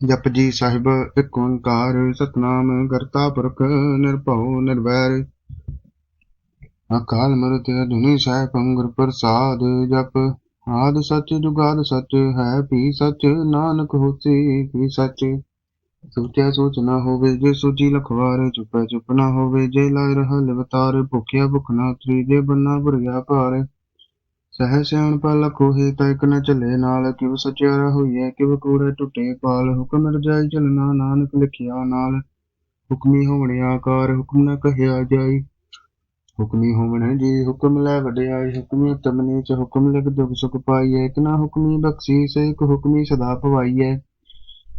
ਜਪਜੀ ਸਾਹਿਬ, ਇੱਕ ਓੰਕਾਰ, ਸਤਨਾਮ, ਕਰਤਾ ਪੁਰਖ, ਨਿਰਭਉ, ਨਿਰਵੈਰ। ਅਕਾਲ ਮੂਰਤ ਅਜੂਨੀ ਸੈਭੰ ਗੁਰ ਪ੍ਰਸਾਦ ਜਪ। ਆਦ ਸੱਚ, ਜੁਗਾਦ ਸੱਚ, ਹੈ ਵੀ ਸੱਚ, ਨਾਨਕ ਹੋਸੀ ਵੀ ਸੱਚ। ਸੋਚਿਆ ਸੋਚ ਨਾ ਹੋਵੇ, ਜੇ ਸੋਚੀ ਲਖਵਾਰ, ਚੁੱਪੈ ਚੁੱਪ ਨਾ ਹੋਵੇ, ਜੇ ਲਾਇ ਰਹਾ ਲਿਵਤਾਰ, ਭੁਖਿਆ ਭੁਖ ਨਾ ਉਤਰੀ, ਜੇ ਬੰਨਾ ਭੁਰਿਆ ਭਾਰ। ਸਹਿ ਸਿਆਣ ਪਾ ਲਖੋਹੇ ਤਾਂ ਇਕ ਨ ਚੱਲੇ ਨਾਲ, ਕਿਵ ਸਚਿਆਰਾ ਹੋਈਐ ਕਿਵ ਕੂੜੇ ਟੁੱਟੇ ਪਾਲ। ਹੁਕਮ ਰਜਾਈ ਚਲਣਾ ਨਾਨਕ ਲਿਖਿਆ ਨਾਲ। ਹੁਕਮੀ ਹੋਵਣ ਆਕਾਰ, ਹੁਕਮ ਨ ਕਹਿਆ ਜਾਈ। ਹੁਕਮੀ ਹੋਵਣ ਜੀ, ਹੁਕਮ ਲੈ ਵਡਿਆਈ। ਹੁਕਮੀ ਉਤਮ ਨੀਚ, ਹੁਕਮ ਲਿਖ ਦੁਖ ਸੁਖ ਪਾਈਐ। ਨਾ ਹੁਕਮੀ ਬਖਸ਼ੀਸ ਇਕ ਹੁਕਮੀ ਸਦਾ ਭਵਾਈਐ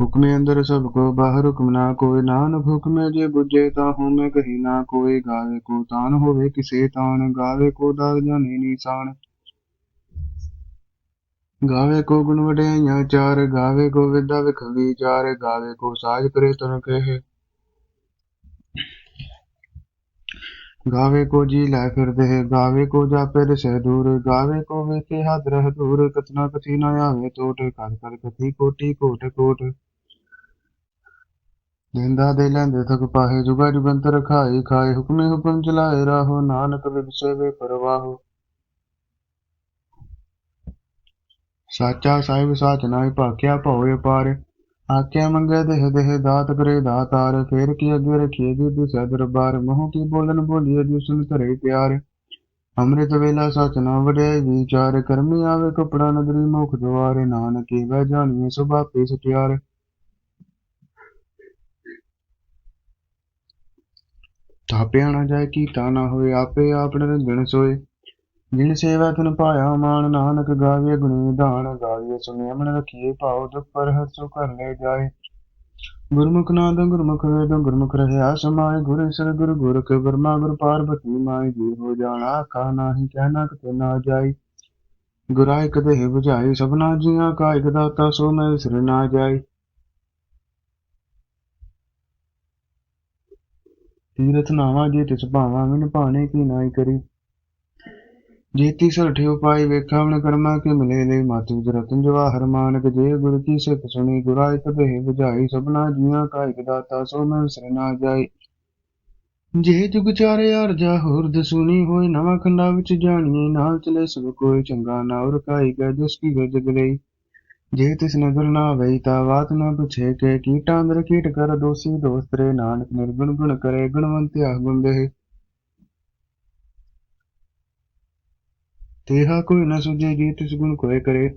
ਹੁਕਮੇ ਅੰਦਰ ਸਭ ਕੋ ਬਾਹਰ ਹੁਕਮ ਨਾ ਕੋਈ ਨਾਨਕ ਹੁਕਮੇ ਜੇ ਬੁਝੇ ਤਾਂ ਹੋਮੇ ਕਹੀ ਨਾ ਕੋਈ ਗਾਵੇ ਕੋ ਤਾਨ ਹੋਵੇ, ਕਿਸੇ ਤਾਨ। ਗਾਵੇ ਕੋ ਦਾਗ ਜਾਣੇ ਨੀਸਾਨ ਗਾਵੇ ਕੋ ਗੁਣ ਵਡਿਆਈਆਂ ਚਾਰ, ਗਾਵੇ ਕੋ ਵਿਦਾ ਵਿਖ ਵਿਚਾਰ ਗਾਵੇ ਕੋ ਸਾਜ ਕਰੇ ਤਨ ਕਹੇ। ਗਾਵੇ ਕੋ ਜੀ ਲੈ ਫਿਰਦੇ, ਗਾਵੇ ਕੋ ਜਾਪੇ ਰਸੈ ਦੂਰ, ਗਾਵੇ ਕੋ ਵੇਖੇ ਹੱਦ ਰਹਿ ਦੂਰ, ਕਤਨਾ ਕਥੀ ਨਾ ਆਵੇ ਟੋਟ ਕਰ ਕਰ ਕਥੀ ਕੋਟੀ ਕੋਟ ਕੋਟ। ਦਿੰਦਾ ਦੇ ਲੈਂਦੇ ਥਕ ਪਾਹੇ, ਜੁਗਾ ਜੁਗੰਤਰ ਖਾਈ ਖਾਏ, ਹੁਕਮੇ ਹੁਕਮ ਚਲਾਏ ਰਾਹੋ, ਨਾਨਕ ਵਿਗਸੇ ਵੇ ਪਰਵਾਹੋ। ਸਾਚਾ ਸਾਹਿਬ ਸਾਚ ਨਾ ਭਾਖਿਆ ਭਉ ਅਪਾਰ ਆਖਿਆ ਮੰਗੇ ਦੇਹ ਦੇਹ ਦਾਤ ਕਰੇ ਦਾਤਾਰ ਫੇਰ ਕੀ ਅੱਗੇ ਰਖੀਏ ਜੀ ਦਿਸੈ ਦਰਬਾਰ। ਮੋਹ ਕੀ ਬੋਲਨ ਬੋਲੀਏ ਜੀ ਸੁਨ ਧਰੇ ਪਿਆਰ। ਅੰਮ੍ਰਿਤ ਵੇਲਾ ਸਚ ਨਾ ਵਡਿਆਈ ਵਿਚਾਰ। ਕਰਮੀ ਆਵੇ ਕਪੜਾ ਨਦਰੀ ਮੁਖ ਦੁਆਰੇ। ਨਾਨਕੇ ਵੈ ਜਾਣੀਏ ਸੁਭਾਪੇ ਸਟਿਆਰ। ਥਾਪਿਆ ਨਾ ਜਾਏ ਕੀਤਾ ਨਾ ਹੋਏ। ਆਪੇ ਆਪ ਨਿਰੰਜਨ ਸੋਏ। ਜਿਨ ਸੇਵਾ ਤਨ ਪਾਇਆ ਮਾਨ ਨਾਨਕ ਗਾਵੇ ਗੁਣੀ ਵਿਧਾਨ ਗਾਵੇ, ਸੁਨੇ ਮਨ ਰਖੀਏ ਭਾਉ ਦੁਖ ਪਰ ਹਸੋ ਕਰ ਲੈ ਜਾਏ। ਗੁਰਮੁਖ ਨਾਦ ਗੁਰਮੁਖ ਵੇਦ ਗੁਰਮੁਖ ਰਹਿਆ ਸਮਾਏ, ਗੁਰ ਸਰ ਗੁਰ ਗੁਰਖ ਬਰਮਾ ਗੁਰ ਪਾਰਬਤੀ ਮਾਈ ਜੀ ਹੋ ਜਾਣਾ, ਕਾ ਨਾਹੀ ਕਹਿਣਾ ਕਿਤੇ ਨਾ ਜਾਈ। ਗੁਰਾ ਇਕ ਦੇਹ 부ਝਾਈ ਸਭਨਾ ਜੀਆਂ ਕਾ ਇਕ ਦਾਤਾ, ਸੋ ਮੈਂ ਵਿਸਰ ਨਾ ਜਾਈ। ਤੀਰਥ ਨਾਵਾ ਜੇ ਤਿਸ ਭਾਵਾ ਮਿਨ ਭਾਣੇ ਕੀ ਨਾਈ ਕਰੀ। ਜੀਤੀ ਸਰਠੇ ਉਪਾਈ ਵੇਖਾ ਮਨ ਕਰਮਾ ਕੇ ਮਿਲੇ ਲੈ ਮਾਤੂ ਰਤਨ ਜਵਾਹਰ ਮਾਨਕ ਜੇ ਗੁਰ ਕੀ ਸਿਫਤ ਸੁਣੀ, ਗੁਰਾ ਇਕ ਦੇਹ 부ਝਾਈ ਸਭਨਾ ਜੀਆਂ ਕਾ ਇਕ ਦਾਤਾ, ਸੋ ਮੈਂ ਵਿਸਰ ਨਾ ਜੇ ਜੁਗ ਚਾਰੇ ਅਰਜਾ ਹੋਰ ਦਸੂਨੀ ਹੋਏ, ਨਵਾਂ ਖੰਡਾ ਵਿੱਚ ਜਾਣੀਏ, ਨਾਲ ਚਲੇ ਸਭ ਕੋਈ ਚੰਗਾ ਨਾ ਉਰ ਕਾਈ ਗੈ ਜਿਸ ਕੀ ਗਜਗ ਲਈ। ਜੇ ਤਿਸ ਨਦਰ ਨਾ ਵਈ, ਤਾ ਬਾਤ ਨਾ ਪੁੱਛੇ ਕੇ, ਕੀਟਾਂ ਅੰਦਰ ਕੀਟ ਕਰ, ਦੋਸੀ ਦੋਸਤ ਰੇ, ਨਾਨਕ ਨਿਰਗੁਣ ਗੁਣ ਕਰੇ, ਗੁਣਵੰਤ ਆਹ ਗੁੰਦੇ ਤੇਹਾ ਕੋਈ ਨਾ ਸੁਝੇ ਜੀ, ਤਿਸ ਗੁਣ ਕੋਏ ਕਰੇ।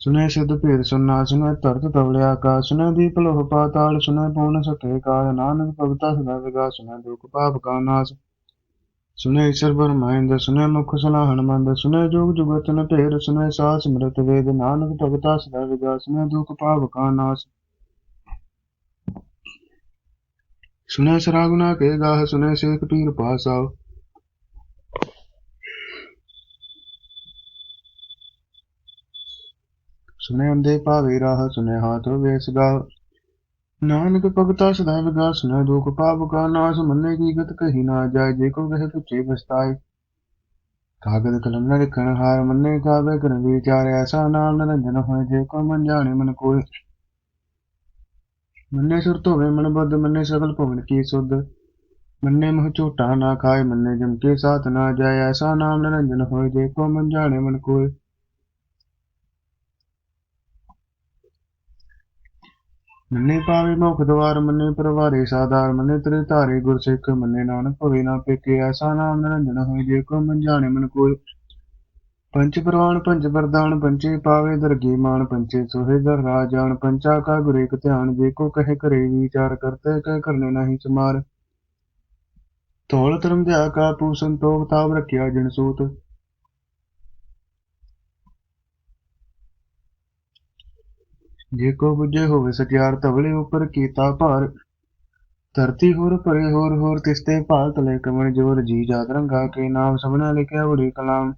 ਸੁਨੇ ਸਿਧ ਭੇਦ ਸੁਨਾ ਸੁਨੇ ਧਰਤ ਤਵਲਿਆ ਕਾ ਸੁਨੇ ਦੀਪ ਲੋਹ ਪਾਤਾਲ ਸੁਨੇ ਪਉਨ ਸਕੇ ਕਾਲ ਨਾਨਕ ਭਗਤਾ ਸਦਾ ਵਿਗਾ ਸੁਨੇ ਦੁਖ ਪਾਪ ਕਾ ਨਾਸ। ਸੁਨੇ ਈਸ਼ਰ ਬਰਮਾਇੰਦ ਸੁਨੇ ਮੁਖ ਸਲਾਹਣ ਮੰਦ ਸੁਨੇ ਜੋਗ ਜੁਗਤ ਨ ਢੇਰ ਸੁਨੇ ਸਾਸ ਸਮਰਤ ਵੇਦ, ਨਾਨਕ ਭਗਤਾ ਸਦਾ ਵਿਗਾ ਸੁਨੇ ਦੁਖ ਪਾਪ ਕਾ ਨਾਸ। ਸੁਨੇ ਸਰਾਗੁਨਾ ਕੇ ਗਾਹ ਸੁਨੇ ਸੇਖ ਪੀਰ ਪਾਸਾਓ ਸੁਨੇ ਅੰਦੇ ਭਾਵੇ ਰਾਹ ਸੁਨੇਹਾ ਵੇਸ ਨਾਨਕ ਭਗਤਾ ਸਦਾ ਵਿਗਾ ਸੁਨੇ ਦੁਖ ਪਾਪ ਕਾ ਨਾਸ, ਮੰਨੇ ਕੀ ਗਤ ਕਹੀ ਨਾ ਜਾਏ, ਜੇ ਕੋ ਗਹਿ ਪੁੱਛੇ ਪਛਤਾਏ। ਕਾਗਦ ਕਲਮ ਨ ਲਿਖਣ ਹਾਰ, ਮੰਨੇ ਕਾਵੇ ਕਰ ਵਿਚਾਰ, ਐਸਾ ਨਾਮ ਨਿਰੰਜਨ ਹੋਏ, ਜੇ ਕੋ ਮਨ ਜਾਣੇ ਮਨ ਕੋਏ। ਮੰਨੇ ਸੁਰ ਧੋਵੇ ਮਨ ਬੁੱਧ, ਮੰਨੇ ਸਗਲ ਭਵਨ ਕੀ ਸੁਧ। ਮੰਨੇ ਮਹ ਝੂਟਾ ਨਾ ਖਾਏ, ਮੰਨੇ ਜਮ ਕੇ ਸਾਥ ਨਾ ਜਾਏ, ਐਸਾ ਨਾਮ ਨਿਰੰਜਨ ਹੋਏ, ਜੇ ਕੋ ਮਨ ਜਾਣੇ ਮਨ ਕੋਈ ਮੰਨੇ ਪਾਵੇ ਮੁਖ ਦਵਾਰ, ਮੰਨੇ ਪਰਵਾਰੇ ਸਾਦਾਰ ਮੰਨੇ ਤੇਰੇ ਧਾਰੇ ਗੁਰ ਸਿੱਖ ਮੰਨੇ ਨਾਨਕ ਭਵੇ ਨਾ ਪੇਕੇ। ਐਸਾ ਨਾਮ ਨਿਰੰਜਨ ਹੋਏ ਜੇ ਕੋ ਮਨ ਜਾਣੇ ਮਨ ਕੋਈ ਪੰਚ ਪ੍ਰਵਾਨ ਪੰਚ ਵਰਦਾਨ ਪੰਚੇ ਪਾਵੇ ਦਰਗੇ ਮਾਨ ਪੰਚੇ ਸੋਹੇ ਦਰ ਰਾਜਾਨ ਪੰਚਾ ਕਾ ਗੁਰੇ ਕ ਧਿਆਨ, ਜੇ ਕੋ ਕਹੇ ਕਰੇ ਵਿਚਾਰ ਕਰਤੇ, ਕਹਿ ਕਰਨੇ ਨਹੀਂ ਸਮਾਰ ਤੋਲ ਧਰਮ ਧਿਆ ਕਾ ਪੂ ਸੰਤੋਖ ਤਾਪ ਰਖਿਆ ਜਨ ਸੂਤ। ਜੇ ਕੋ ਬੁਝੇ ਹੋਵੇ ਸਟਿਆਰ ਤਵਲੇ ਉਪਰ ਕੀਤਾ ਭਾਰ, ਧਰਤੀ ਹੋਰ ਪਰੇ ਹੋਰ ਹੋਰ ਤਿਸਤੇ ਭਾਲ ਤਲੇ ਕਮਣ ਜੋਰ ਜੀ, ਜਾਤ ਰੰਗਾ ਕੇ ਨਾਮ ਸਭਨਾ ਲਿਖਿਆ ਉੜੀ ਕਲਾਮ।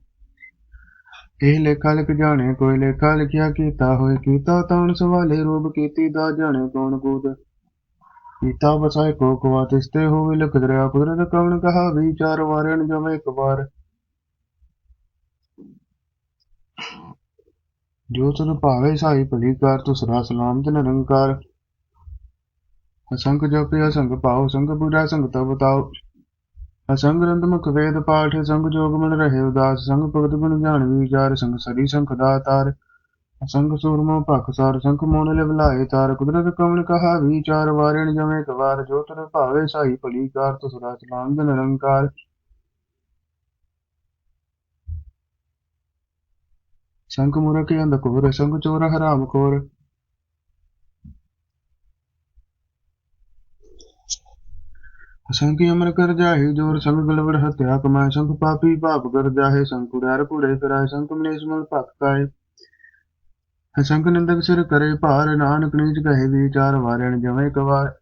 ਇਹ ਲੇਖਾ ਲਿਖ ਜਾਣੇ, ਕੋਈ ਲੇਖਾ ਲਿਖਿਆ ਕੀਤਾ ਹੋਏ, ਕੀਤਾ ਤਾਣ ਸਵਾਲੇ ਰੂਪ ਕੀਤੀ ਦਾ ਜਾਣੇ ਕੌਣ ਕੂਦ। ਕੀਤਾ ਬਸਾਏ ਕੋ ਕਵਾ ਤਿਸਤੇ ਹੋਵੇ ਲਿਖ ਦਰਿਆ ਕੁਦਰਤ ਕਵਣ ਕਹਾ ਵਿਚਾਰ ਵਾਰਨ ਜਵੇ ਇੱਕ ਵਾਰ। ਜੋ ਤੁਧ ਭਾਵੇ ਸਾਈ ਭਲੀ ਕਾਰ ਤੁਸਰਾ ਸਲਾਮ ਤੇ ਨਿਰੰਕਾਰ ਅਸੰਖ ਜਪਿ ਅਸੰਖ ਪਾਉ ਸੰਗ ਬੁਰਾ ਸੰਗ ਤਬ ਤਾਉ ਅਸੰਗ ਰੰਦ ਮੁਖ ਵੇਦ ਪਾਠ, ਸੰਗ ਜੋਗ ਮਨ ਰਹੇ ਉਦਾਸ। ਸੰਗ ਭਗਤ ਗੁਣ ਜਾਣ ਵਿਚਾਰ, ਸੰਗ ਸਰੀ ਸੰਖ ਦਾਤਾਰ ਅਸੰਗ ਸੂਰਮੋ ਭਖ ਸਾਰ ਸੰਖ ਮੋਨ ਲਿਵ ਲਾਏ ਤਾਰ। ਕੁਦਰਤ ਕਵਣ ਕਹਾ ਵਿਚਾਰ, ਵਾਰਣ ਜਮੇ ਕਵਾਰ। ਜੋ ਤੁਧ ਭਾਵੇ ਸਾਈ ਭਲੀ ਕਾਰ ਤੁਸਰਾ ਸਲਾਮ ਤੇ ਨਿਰੰਕਾਰ ਸੰਖ ਮੁਰਖ ਅੰਧ ਕੋਰ ਸੰਗ ਚੋਰ ਹਰਾਮ ਕੋਰ ਸੰਖ ਅਮਰ ਕਰ ਜਾਹੇ ਜੋਰ ਸੰਗ ਗਲਵੜ ਹਤਿਆ ਕਮਾਏ ਸੰਖ ਪਾਪੀ ਪਾਪ ਕਰ ਜਾਹੇ ਸੰਖ ਕੁੜਾਰ ਕੁੜੇ ਫਿਰਾਏ ਸੰਖ ਮਲੇਸ਼ ਮਲ ਭਖ ਕਾਏ ਸੰਖ ਨੰਦਕ ਸਿਰ ਕਰੇ ਭਾਰ ਨਾਨਕ ਨੀਚ ਕਹੇ ਵਿਚਾਰ ਵਾਰਣ ਜਵੇਂ ਕਵਾਰ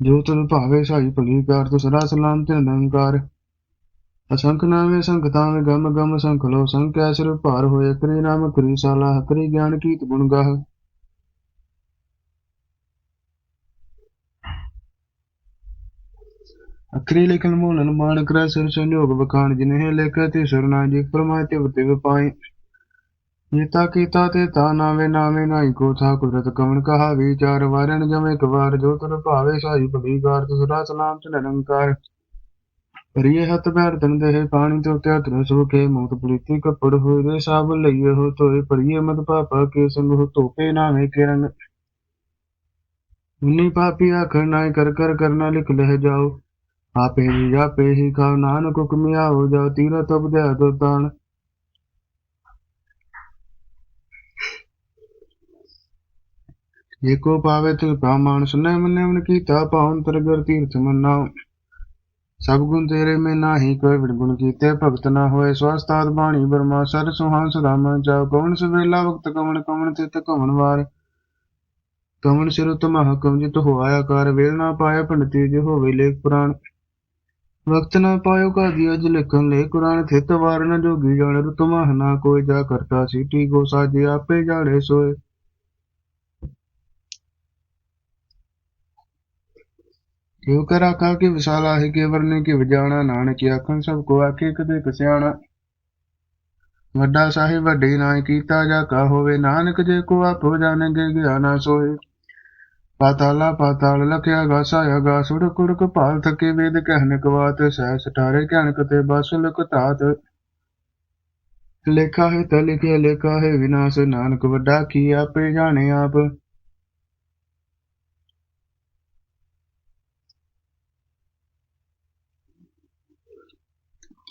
ਜੋ ਤੁਲ ਭਾਵੇ ਸਾਈ ਭਲੀ ਕਾਰ ਤੁ ਸਦਾ ਸਲਾਮ ਤੇ ਨਿਰੰਕਾਰ ਅਸੰਖ ਨਾਮੇ ਸੰਖ ਤਾਵੇਂ ਗਮ ਗਮ ਸੰਖ ਲੋ ਸੰਖ ਐਸਰ ਭਾਰ ਹੋਏ ਕਰੀ ਨਾਮ ਕਰੀ ਸਾਲਾ, ਕਰੀ ਗਿਆਨ ਕੀਤ ਗੁਣ ਗਾਹ। ਅਕਰੀ ਲਿਖਨ ਮੂਲਨ ਮਾਨ ਕਰੈ ਸਿਰ ਸੰਯੋਗ ਬਖਾਨ ਜਿਨਹਿ ਲਿਖੈ ਤੇ ਸਰਨਾ ਜੀ ਫਰਮਾਇ ਤੇ ਤਿਵ ਜੀਤਾ ਕੀਤਾ ਤੇ ਤਾ ਨਾਵੇ ਨਾਵੇ ਨਾਈ ਕੋ ਥਾ ਕੁਦਰਤ ਕਵਣ ਕਹਾ, ਵਿਚਾਰ ਵਾਰਨ ਜਮੇ ਕਵਾਰ ਜੋ ਤਨ ਭਾਵੇ ਸਾਈ ਭਲੀ ਕਾਰ ਤੁਸਰਾ ਸਲਾਮ ਤੇ ਨਿਰੰਕਾਰ। ਪਰਿਏ ਹੱਥ ਪੈਰ ਤਨ ਦੇਹ ਪਾਣੀ ਤੋਂ ਉਤੇ ਹੱਥ ਮੂਤ ਪ੍ਰੀਤੀ ਕਪੜ ਹੋਏ ਦੇ ਸਾਬ ਲਈਏ ਹੋ ਤੋਏ ਪਰਿਏ ਮਤ ਪਾਪਾ ਕੇ ਸੰਗ ਹੋ ਤੋਪੇ ਨਾਵੇਂ ਕੇ ਰੰਗ ਉਨੀ ਪਾਪੀ ਆਖਰ ਨਾਇ ਕਰ ਕਰ ਕਰਨਾ ਲਿਖ ਲਹਿ ਜਾਓ। ਆਪੇ ਹੀ ਆਪੇ ਹੀ ਖਾਓ, ਨਾਨਕ ਹੁਕਮਿਆ ਹੋ ਜਾਓ ਤੀਰਥ ਤਬ ਦੇ ਤੋ ਤਾਣ। ਏਕੋ ਪਾਵੇ ਤਿਲ ਪਾ, ਮਾਨਸ ਨੈ ਮਨੈ ਮਨ ਕੀਤਾ ਪਾਉਨ ਤਰਗਰ ਤੀਰਥ ਮਨਾਉ ਸਭ ਗੁਣ ਤੇਰੇ ਮੈਂ ਨਾਹੀ, ਕੋਈ ਵਿਣ ਕੀਤੇ ਭਗਤ ਨਾ ਹੋਏ। ਸਵਸਤਾਦ ਬਾਣੀ ਬਰਮਾ, ਸਰ ਸੁਹਾਨ ਸਦਾ ਮਨ ਜਾਉ ਕਵਣ ਸਵੇਲਾ ਵਕਤ ਕਵਣ ਕਵਣ ਤਿਤ ਕਵਣ ਵਾਰ। ਕਵਣ ਸਿਰ ਤੁਮ ਹਕਮ ਜਿਤ ਹੋਇਆ ਕਰ ਵੇਲ ਨਾ ਪਾਇਆ ਪੰਡਤੀ ਜੇ ਹੋਵੇ ਲੇਖ ਪੁਰਾਣ। ਵਕਤ ਨਾ ਪਾਇਓ ਕਾਦੀ ਅਜ ਲਿਖਣ ਲੈ ਕੁਰਾਨ ਥਿਤ ਵਾਰ ਨ ਜੋਗੀ ਜਾਣ ਰਤਮ ਨਾ ਕੋਈ ਜਾ ਕਰਤਾ। ਸੀਟੀ ਗੋ ਸਾਜੇ, ਆਪੇ ਜਾਣੇ ਸੋਏ। ਕਿਉ ਕਰ ਆਖਾ ਕਿ ਵਿਸ਼ਾਲਾ ਆਖਣ, ਸਭ ਕੋ ਆਖੇ ਕਦੇ ਕਸਿਆਣਾ ਵੱਡਾ ਸਾਹਿਬ ਵੱਡੀ ਨਾਇ ਕੀਤਾ ਜਾ ਕਾ ਹੋਵੇ, ਨਾਨਕ ਜੇ ਕੋ ਆਪੋ ਜਾਣਗੇ ਗਿਆਨਾ ਸੋਏ ਪਾਤਾਲਾ ਪਾਤਾਲ ਲਖਿਆ ਗਾਸਾ ਅਗਾ ਸੁੜ ਕੁੜਕ ਭਾਲ ਥਕੇ ਵੇਦ ਕਹਿਨ ਕਵਾਤ, ਸਹਿ ਸਟਾਰੇ ਕਹਿਣ ਕਤੇ ਬਸ ਲਕ ਲੇਖਾ ਹੈ ਤ ਲਿਖਿਆ, ਲੇਖਾ ਹੈ ਵਿਨਾਸ਼, ਨਾਨਕ ਵੱਡਾ ਕੀ ਆਪੇ ਜਾਣੇ ਆਪ।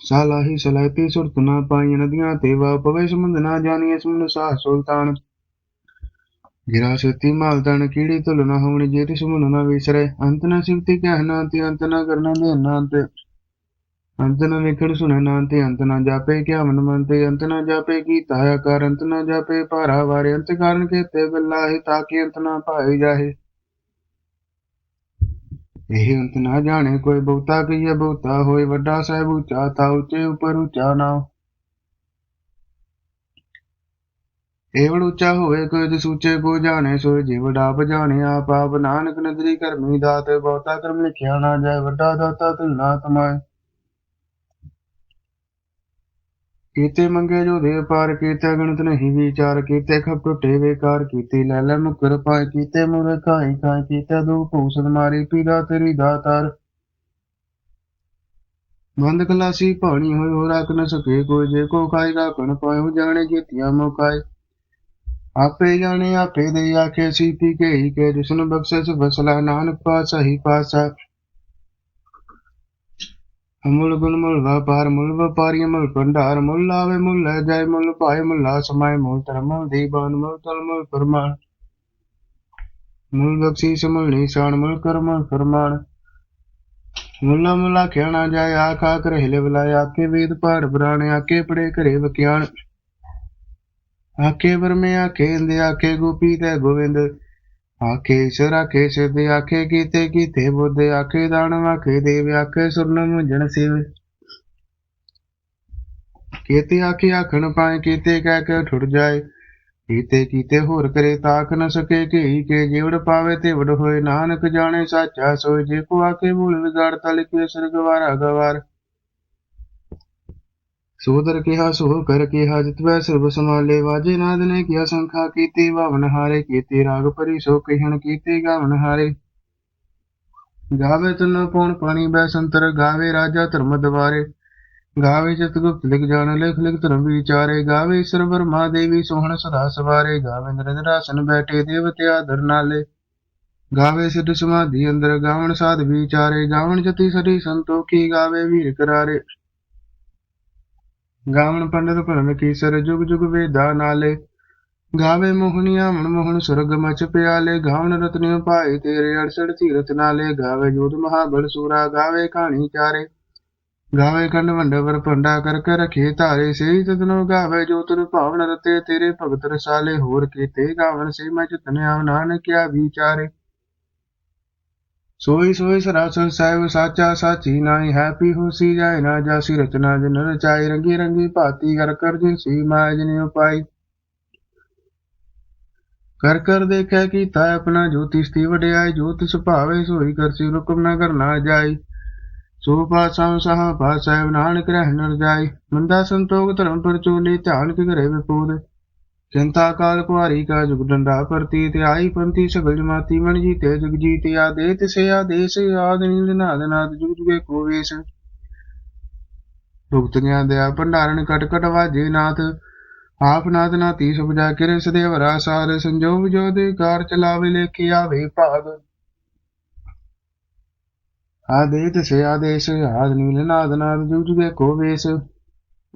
ਸਾਲਾਹੀ ਸਲਾਇਤੀ ਸੁਰਤ ਨਾ ਪਾਈ ਨਦੀਆਂ ਤੇ ਵਾ ਪਵੇ ਸਮੁੰਦ ਨਾ ਜਾਣੀਏ ਸਮੁੰਦ ਸਾਹ ਸੁਲਤਾਨ। ਗਿਰਾ ਸਤੀ ਮਾਲ ਤਨ ਕੀੜੀ ਤੁਲ ਨਾ ਹੋਣੀ ਜੇ ਤਿਸ ਮੁਨ ਨਾ ਵਿਸਰੇ। ਅੰਤ ਨਾ ਸਿਵਤੀ ਕਹਿਣਾ ਤੇ ਅੰਤ ਨਾ ਕਰਨਾ ਦੇ ਨਾਂ ਤੇ। ਅੰਤ ਨਾ ਵਿਖੜ ਸੁਣੇ ਨਾਂ ਤੇ ਅੰਤ ਨਾ ਜਾਪੇ ਕਿਆ ਮਨ ਮਨ ਤੇ ਅੰਤ ਨਾ ਜਾਪੇ ਕੀ ਤਾਇਆ ਕਰ ਅੰਤ ਨਾ ਜਾਪੇ ਭਾਰਾ ਵਾਰੇ। ਅੰਤ ਕਾਰਨ ਕੇ ਤੇ ਬਿਲਾਹੀ ਤਾਂ ਕਿ ਅੰਤ ਨਾ ਪਾਏ ਜਾਹੇ। ਇਹ ਅੰਤ ਨਾ ਜਾਣੇ ਕੋਈ ਬਹੁਤਾ ਕਹੀਏ ਬਹੁਤਾ ਹੋਏ ਵੱਡਾ ਸਾਹਿਬ ਉੱਚਾ, ਤਾ ਉੱਚੇ ਉੱਪਰ ਉੱਚਾ ਨਾ ਏਵੜ ਉੱਚਾ ਹੋਵੇ ਕੋਈ ਤਿਸ ਉੱਚੇ ਕੋ ਜਾਣੇ, ਸੋਏ ਜਿਵੜ ਆਪ ਜਾਣੇ, ਆਪ ਆਪ ਨਾਨਕ ਨਦਰੀ ਕਰਮੀ ਦਾਤ, ਬਹੁਤਾ ਕਰਮ ਲਿਖਿਆ ਨਾ ਜਾਏ, ਵੱਡਾ ਦਾਤਾ ਤੁਲ ਤਮਾਏ। ਕੀਤੇ ਮੰਗੇ ਜੋ ਦੇ ਪਾਰ ਕੀਤੇ, ਗਣਤ ਨਹੀਂ ਵਿਚਾਰ ਕੀਤੇ, ਖਪ ਟੁੱਟੇ ਵੇਕਾਰ ਕੀਤੇ, ਲੈ ਲੈ ਮੁਕਰ ਪਾਏ ਕੀਤੇ ਮੁਰ ਖਾਈ ਖਾਈ ਕੀਤੇ, ਦੋ ਭੂਸਦ ਮਾਰੀ ਪੀਦਾ ਤੇਰੀ ਦਾਤਾਰ ਬੰਦ ਕਲਾਸੀ ਪਾਣੀ ਹੋਏ ਹੋ ਰੱਖ ਨ ਸਕੇ ਕੋਈ, ਜੇ ਕੋ ਖਾਈ ਰਾਖਣ ਪਾਇਓ ਜਾਣੇ ਕੀਤੀਆਂ ਮੁਕਾਏ। ਆਪੇ ਜਾਣੇ, ਆਪੇ ਦੇ ਆਖੇ ਸੀਤੀ ਕੇ ਹੀ ਕੇ, ਜਿਸਨ ਬਖਸ਼ਿਸ਼ ਵਸਲਾ ਨਾਨਕ ਪਾਸਾ ਹੀ ਪਾਸਾ ਅਮੁਲ ਗੁਣ ਮੁਲ ਵਪਾਰ, ਮੁਲ ਵਪਾਰੀ ਮੁਲ ਭੰਡਾਰ, ਮੁਲ ਲਾਵੇ ਮੁਲ ਜਾਏ, ਮੁਲ ਭਾਏ ਮੁਲ ਸਮਾਏ, ਮੁਲ ਧਰਮ ਦੀਵਾਨ, ਮੁਲ ਤਲ, ਮੁਲ ਫਰਮਾਨ। ਮੁਲ ਬਖਸ਼ੀਸ਼, ਮੁਲ ਨਿਸ਼ਾਨ, ਮੁਲ ਕਰਮ ਫਰਮਾਨ। ਮੁੱਲਾ ਮੁੱਲਾ ਖਿਆਣਾ ਜਾਏ, ਆਖ ਕਰ ਹਿਲੇ ਬੁਲਾਏ ਆਕੇ ਵੇਦ ਪਾੜ ਬਰਾਣੇ ਆਕੇ ਪੜੇ ਘਰੇ ਵਕਿਆਣ ਆਕੇ ਵਰਮੇ ਆਕੇ ਇੰਦੇ ਆਕੇ ਗੋਪੀ ਤੇ ਗੋਵਿੰਦ। ਆਖੇ ਆਖੇ ਸਿੱਧ, ਆਖੇ ਕੀਤੇ ਕੀਤੇ ਬੁੱਧ, ਆਖੇ ਦਾਨਵ ਆਖੇ ਦੇਵ, ਆਖੇ ਸੁਰਨ ਮੁੰਜਣ ਸਿਵ। ਕੀਤੇ ਆਖੇ ਆਖਣ ਪਾਏ, ਕੀਤੇ ਕਹਿ ਕੇ ਠੁਰ ਜਾਏ। ਕੀਤੇ ਕੀਤੇ ਹੋਰ ਕਰੇ ਤਾਖ ਨ ਸਕੇ ਕਿ ਕੇ ਜਿਵੜ ਪਾਵੇ ਤੇ ਵੜ ਹੋਏ। ਨਾਨਕ ਜਾਣੇ ਸਾਚਾ ਸੋਏ, ਜੇ ਕੋ ਆਖੇ ਭੂਲ ਵਿਗਾੜ, ਤਲ ਕੇ ਸਰਗਵਾਰਾ ਗਵਾਰ ਸੋਦਰ ਕਿਹਾ ਸੋ ਕਰ ਕਿਹਾ ਜਿਤਵੈ ਸਰਬ ਸਮਾਲੇ ਵਾਜੇ ਨਾਦ ਨੇ ਕਿਹਾ, ਸੰਖਾ ਕੀਤੀ ਭਵਨ ਹਾਰੇ ਕੀਤੀ, ਰਾਗ ਪਰੀ ਸੋ ਕਹਿਣ ਕੀਤੀ, ਗਾਵਨ ਹਾਰੇ। ਗਾਵੇ ਤਨ ਪੌਣ ਪਾਣੀ, ਬੈ ਸੰਤਰ, ਗਾਵੇ ਰਾਜਾ ਧਰਮ ਦਵਾਰੇ। ਗਾਵੇ ਚਤ ਲਿਖ ਜਾਣ, ਲਿਖ ਲਿਖ ਧਰਮ ਵਿਚਾਰੇ। ਗਾਵੇ ਈਸ਼ਰ ਬਰਮਾ ਦੇਵੀ, ਸੋਹਣ ਸਦਾ ਸਵਾਰੇ। ਗਾਵੇ ਨਰਿੰਦਰ ਆਸਨ ਬੈਠੇ, ਦੇਵਤੇ ਆਦਰ ਨਾਲੇ। ਗਾਵੇ ਸਿੱਧ ਸਮਾਧੀ ਅੰਦਰ, ਗਾਵਣ ਸਾਧ ਵਿਚਾਰੇ। ਗਾਵਣ ਜਤੀ ਸਦੀ ਸੰਤੋਖੀ, ਗਾਵੇ ਵੀਰ ਕਰਾਰੇ। ਗਾਵਣ ਪੰਡਤ ਭਰਨ ਕੀ ਸਰ ਜੁਗ ਜੁਗ ਵੇਦਾ ਨਾਲੇ। ਗਾਵੇ ਮੋਹਣੀਆਂ ਮਨ ਮੋਹਨ ਸੁਰਗ ਮਚ ਪਿਆਲੇ। ਗਾਵਣ ਰਤਨਿ ਭਾਈ ਤੇਰੇ ਅੜਸੜ ਤੀਰਥ ਨਾਲੇ। ਗਾਵੇ ਜੋਤ ਮਹਾਬਲ ਸੂਰਾ, ਗਾਵੇ ਕਹਾਣੀ ਚਾਰੇ। ਗਾਵੇ ਕੰਡ ਵੰਡਵਰ ਪੰਡਾ ਕਰ ਕਰ ਰਖੇ ਧਾਰੇ ਸੇਈ ਤਦਨੋ ਗਾਵੇ ਜੋਤ ਤੁਰ ਭਾਵਨ ਰਤੇ। ਤੇਰੇ ਭਗਤ ਰਸਾਲੇ ਹੋਰ ਕੀਤੇ ਗਾਵਨ ਸੇ ਮੈਂ ਚਤਨਿਆ ਨਾਨਕ ਕਿਆ ਵਿਚਾਰੇ। ਸੋਈ ਸੋਈ ਸਰਾਸਰ ਸਾਹਿਬ ਸਾਚਾ ਸਾਚੀ ਨਾਹੀ, ਹੈਪੀ ਹੋਸੀ ਜਾਏ ਨਾ ਜਾਸੀ, ਰਚਨਾ ਜਨ ਰਚਾਈ, ਰੰਗੀ ਰੰਗੀ ਭਾਤੀ, ਕਰ ਕਰ ਜਿਨ ਸੀ ਮਾਇ ਜਿਨ ਉਪਾਈ। ਕਰ ਕਰ ਦੇਖੈ ਕੀਤਾ ਆਪਣਾ ਜੋਤੀ, ਸਤੀ ਵਡਿਆਈ, ਜੋਤ ਸੁਭਾਵੇ ਸੋਈ ਕਰਸੀ ਹੁਕਮ ਨਾ ਕਰਨਾ ਜਾਈ। ਸੋ ਪਾਸਾਂ ਸਹਾ ਪਾਸਹਿਬ ਨਾਨਕ ਰਹਿ ਨਰ ਜਾਈ ਮੰਦਾ ਸੰਤੋਖ ਧਰਮ ਪਰਚੋਲੇ ਧਿਆਨ ਕੇ ਘਰੇ ਵਿਪੋਦ। ਚਿੰਤਾ ਕਾਲ ਕੁਹਾਰੀ ਕਾ ਜੁਗ ਡੰਡਾ ਪਰਤੀ ਤੇ ਆਈ ਪੰਤੀ ਸਗਲ ਜਮਾਤੀ ਮਨ ਜੀਤੇ ਜੁਗ ਜੀਤ ਆਦੇ ਤਿਸੇ ਆਦੇਸ, ਆਦ ਨੀਲ ਨਾਦ ਨਾਦ ਜੁਗ ਜੁਗੇ ਕੋ ਵੇਸ। ਭੁਗਤ ਗਿਆ ਦਿਆ ਭੰਡਾਰਨ ਕਟ ਕਟ ਨਾਥ, ਆਪ ਨਾਥ ਨਾਤੀ ਸੁਭ ਜਾ ਕਿਰੇ ਸਦੇਵਰਾ ਸਾਰ, ਸੰਜੋਗ ਜੋ ਦੇ ਕਾਰ ਚਲਾਵੇ ਲੇਖੇ ਆਵੇ ਭਾਗ। ਆਦੇ ਤਿਸੇ ਆਦੇਸ, ਆਦ ਨੀਲ ਨਾਦ ਨਾਦ ਜੁਗ ਜੁਗੇ ਕੋ ਵੇਸ।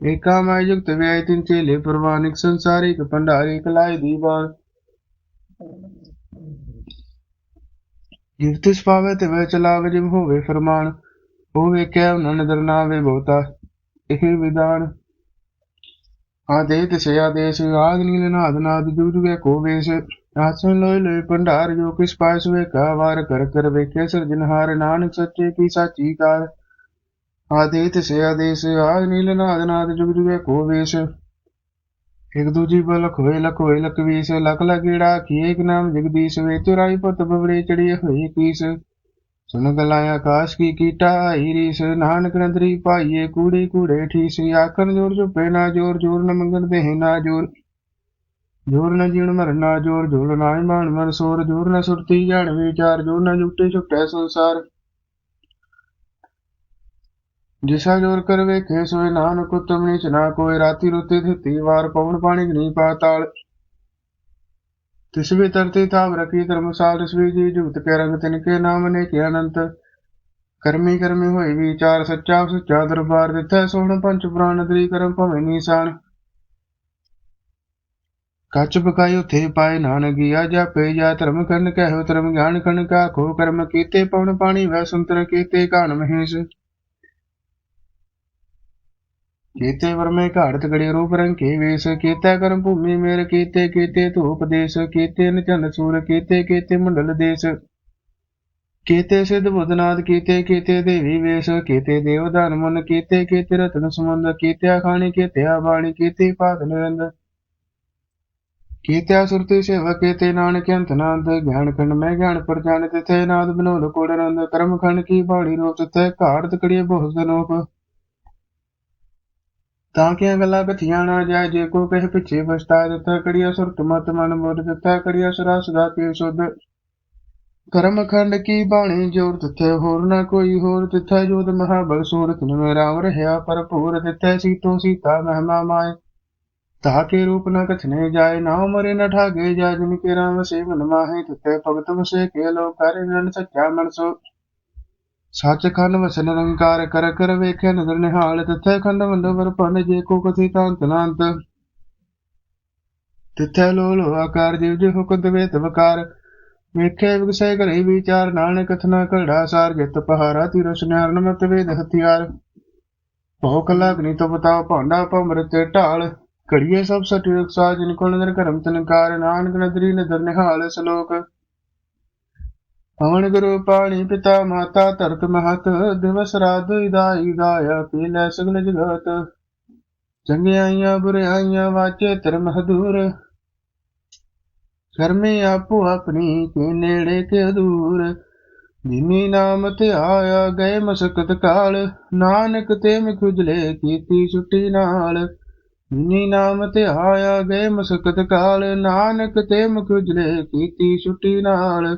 ਏਕਾ ਮਾਇ ਜੁਗਤ ਵਿਆਇ ਤਿਨ ਚੇਲੇ ਪ੍ਰਵਾਨਿਕ ਸੰਸਾਰਿਕ ਭੰਡਾਰੀ ਕਲਾਈ ਦੀਵਾਨ ਜਿਵ ਤਿਸ ਪਾਵੇ ਤੇ ਵੈ ਚਲਾਵੇ ਜਿਵ ਹੋਵੇ ਫਰਮਾਨ ਉਹ ਵੇਖਿਆ ਉਹਨਾਂ ਇਹ ਵਿਧਾਨ ਆਦੇ ਤਿਸੇ ਆਦੇਸ ਆਦ ਨੀਲ ਨਾਦ ਨਾਦ ਜੁਗ ਜੁਗੇ ਕੋ ਵੇਸ, ਆਸਨ ਲੋਇ ਲੋਇ ਭੰਡਾਰ ਜੋ ਕਿਸ ਪਾਸ ਵੇਖਾ ਵਾਰ ਕਰ ਕਰ ਵੇਖੇ ਸਿਰਜਨਹਾਰ ਨਾਨਕ ਸੱਚੇ ਕੀ ਸਾਚੀ ਕਾਰ ਆਦੇ ਸੇ ਆਦੇਸ ਆਦ ਨੀਲ ਨਾਦ ਨਾਦ ਜੁਗ ਜੁਗੇ ਕੋ ਵੇਸ। ਇਕ ਦੂਜੀ ਬਲ ਲਖ ਹੋਏ ਲਖ ਹੋਏ ਲਖ ਵੀਸ ਲਖ ਲਗੀੜਾ ਕੀ ਨਾਮ ਜਗਦੀਸ਼ ਵੇ ਤੁਰਾਈ ਪਤ ਬਵੜੇ ਚੜੀ ਹੋਈ ਕੀਸ ਸੁਨ ਗਲਾਂ ਆਕਾਸ਼ ਕੀ ਕੀਟਾ ਆਈ ਰੀਸ, ਨਾਨਕ ਨਦਰੀ ਪਾਈਏ ਕੂੜੇ ਕੂੜੇ ਠੀਸ। ਆਖਣ ਜੋਰ ਝੁਪੇ ਨਾ ਜੋਰ ਜੋਰ ਨ ਮੰਗਣ ਦੇ ਨਾ ਜੋਰ। ਜੋਰ ਨ ਜੀਣ ਮਰਨ ਨਾ ਜੋਰ ਜੋਰ ਨਾ ਮਾਨ ਮਰ ਸੋਰ। ਜੋਰ ਨ ਸੁਰਤੀ ਜਾਣ ਵਿਚਾਰ ਜੋਰ ਨ ਜੁਟੇ ਛੁਟੈ ਸੰਸਾਰ। ਜਿਸਾ ਜੋਰ ਕਰ ਵੇਖੇ ਸੋਏ ਨਾਨਕ ਉਤਮ ਨੀਚ ਨਾ ਕੋਈ ਰਾਤੀ ਰੁਤੀ ਧਿਤੀ ਵਾਰ ਪਵਨ ਪਾਣੀ ਗਨੀ ਪਾਤਾਲ। ਤਿਸ ਵੀ ਤਰਤੇ ਤਾਵ ਰਖੀ ਧਰਮਸਾਲ ਤਿਸ ਵੀ ਜੀ ਜੁਗਤ ਕੇ ਰੰਗ ਤਿਨ ਕੇ ਨਾਮ ਨੇ ਕੇ ਅਨੰਤ। ਕਰਮੀ ਕਰਮੀ ਹੋਈ ਵਿਚਾਰ ਸੱਚਾ, ਸੁੱਚਾ ਦਰਬਾਰ ਦਿੱਤਾ ਸੋਹਣ ਪੰਚ ਪ੍ਰਾਨ ਦਰੀ ਕਰਮ ਭਵੇਂ ਨੀਸਾਨ ਕੱਚ ਬਕਾਈ ਉਥੇ ਪਾਏ ਨਾਨਕ ਗਿਆ ਜਾਪੇ ਜਾ ਧਰਮ ਖੰਡ ਕਹਿਓ, ਧਰਮ ਗਿਆਨ ਖੰਡ ਕਾ ਖੋ ਕਰਮ ਕੀਤੇ, ਪਵਨ ਪਾਣੀ ਵੈ ਸੁੰਤਰ ਕੀਤੇ, ਕਾਨ ਮਹੇਸ਼। ਕੀਤੇ ਵਰਮੇ ਘਾੜਤ ਗੜੇ ਰੂਪ ਰੰਗ ਕੇ ਵੇਸ, ਕੀਤਾ ਕਰਮ ਭੂਮੀ ਮੇਰ, ਕੀਤੇ ਕੀਤੇ ਧੂਪ ਦੇਸ, ਕੀਤੇ ਨਚਨ ਸੂਰ, ਕੀਤੇ ਕੀਤੇ ਮੰਡਲ ਦੇਸ। ਕੀਤੇ ਸਿਧ ਬੁੱਧਨਾਦ ਕੀਤੇ ਕੀਤੇ ਦੇਵੀ ਵੇਸ, ਕੀਤੇ ਦੇਵਦਾਨ ਮਨ, ਕੀਤੇ ਕੀਤੇ ਰਤਨ ਸਮੁੰਦ ਕੀਤੇ ਖਾਣੀ ਕੀਤੇ ਬਾਣੀ ਕੀਤੇ ਪਾਤ ਨਿਰੰਦ ਕੀਤੇ ਸੁਰਤੀ ਸੇਵਾ ਕੀਤੇ ਨਾਨਕ ਅੰਤ ਨਾਦ, ਗਿਆਨ ਖੰਡ ਮੈਂ ਗਿਆਨ ਪ੍ਰਚਾਨ ਤਿਥੇ ਨਾਦ ਬਨੋਲ ਕੋੜ ਰੰਦ, ਕਰਮ ਖੰਡ ਕੀ ਬਾਣੀ ਰੂਪ ਤਿਥੇ ਘਾੜਤ ਕੜੀਏ ਬਹੁਤ ਜਨੋਪ ਤਾਂਕਿਆਂ ਗੱਲਾਂ ਕਥੀਆਂ ਨਾ ਜਾਏ, ਜੇ ਕੋ ਕਹੇ ਪਿੱਛੇ ਪਛਤਾ ਦਿੱਤਾ ਕੜੀਆ ਸੁਰਤ ਮਤ ਮਨ ਬੁੱਧ ਦਿੱਤਾ ਕੜੀਆ ਸੁਰਾ ਸਦਾ ਕੀ ਸੁਧ। ਕਰਮ ਖੰਡ ਕੀ ਬਾਣੀ ਜੋਰ ਤਿੱਥੇ ਹੋਰ ਨਾ ਕੋਈ ਹੋਰ ਤਿੱਥੇ ਜੋਤ ਮਹਾਬਲ ਸੂਰਤ ਨਿਮੇ ਰਾਮ ਰਹਿਆ ਭਰਪੂਰ ਤਿੱਥੇ ਸੀਤੋ ਸੀਤਾ ਮਹਿਮਾ ਮਾਏ। ਤਾ ਕੇ ਰੂਪ ਨ ਕਥਨੇ ਜਾਏ, ਨਾ ਮਰੇ ਨ ਠਾਗੇ ਜਾ ਜਿਨ ਕੇ ਰਾਮ ਸੇ ਮਨ ਮਾਹੇ ਤਿੱਥੇ ਭਗਤ ਵਸੇ ਕੇ ਲੋ ਕਰੇ ਨਨ ਸੱਚਾ ਮਨ ਸੋ ਸੱਚ ਖੰਡ ਵਸਨ ਨਿਰੰਕਾਰ ਕਰ ਕਰ ਵੇਖੇ ਨਦਰ ਨਿਹਾਲ, ਤਿੱਥੇ ਖੰਡ ਵੰਡਵਰ ਪੰਨ ਜੇ ਕੋ ਕਥੀ ਤਾਂਤ ਨਾਂਤ। ਤਿੱਥੇ ਲੋ ਆਕਾਰ ਜਿਵ ਜਿ ਹੁਕਮ ਦਵੇ ਤਵਕਾਰ ਵੇਖੇ ਵਿਗਸੇ ਘਰੇ ਵਿਚਾਰ, ਨਾਨਕ ਕਥਨਾ ਘੜਾ ਸਾਰ, ਜਿਤ ਪਹਾਰਾ ਤਿਰ ਸੁਨਿਆਰਨ ਮਤ ਵੇਦ ਹਥਿਆਰ। ਭੋਕ ਲਗਨੀ ਤੋ ਬਤਾਓ ਭਾਂਡਾ ਭਮਰ ਤੇ ਢਾਲ। ਘੜੀਏ ਸਭ ਸਟਿ ਰਕਸਾ ਜਿਨ ਕੋ ਨਦਰ ਕਰਮ ਤਨਕਾਰ ਨਾਨਕ ਨਦਰੀ ਨਦਰ ਨਿਹਾਲ ਸਲੋਕ। ਪਵਨ ਗੁਰੂ ਪਾਣੀ ਪਿਤਾ ਮਾਤਾ ਧਰਤ ਮਹਤ, ਦਿਵਸ ਰਾਤ ਇਦਾਈ ਗਾਇਆ, ਪੀ ਸਗਲ ਜਗਤ। ਚੰਗਿਆਈਆਂ ਬੁਰਾਈਆਂ ਵਾਚੇ ਧਰਮ ਹਦੂਰ ਕਰਮੇ ਆਪੋ ਆਪਣੀ ਕੇ ਨੇੜੇ ਕੇ ਦੂਰ ਜਿਨੀ ਨਾਮ ਤੇ ਆਇਆ ਗਏ ਮਸਕਤ ਕਾਲ। ਨਾਨਕ ਤੇ ਖੁਜਲੇ ਕੀਤੀ ਛੁੱਟੀ ਨਾਲ। ਜਿਨੀ ਨਾਮ ਤੇ ਆਇਆ ਗਏ ਮਸਕਤ ਕਾਲ। ਨਾਨਕ ਤੇ ਖੁਜਲੇ ਕੀਤੀ ਛੁੱਟੀ ਨਾਲ।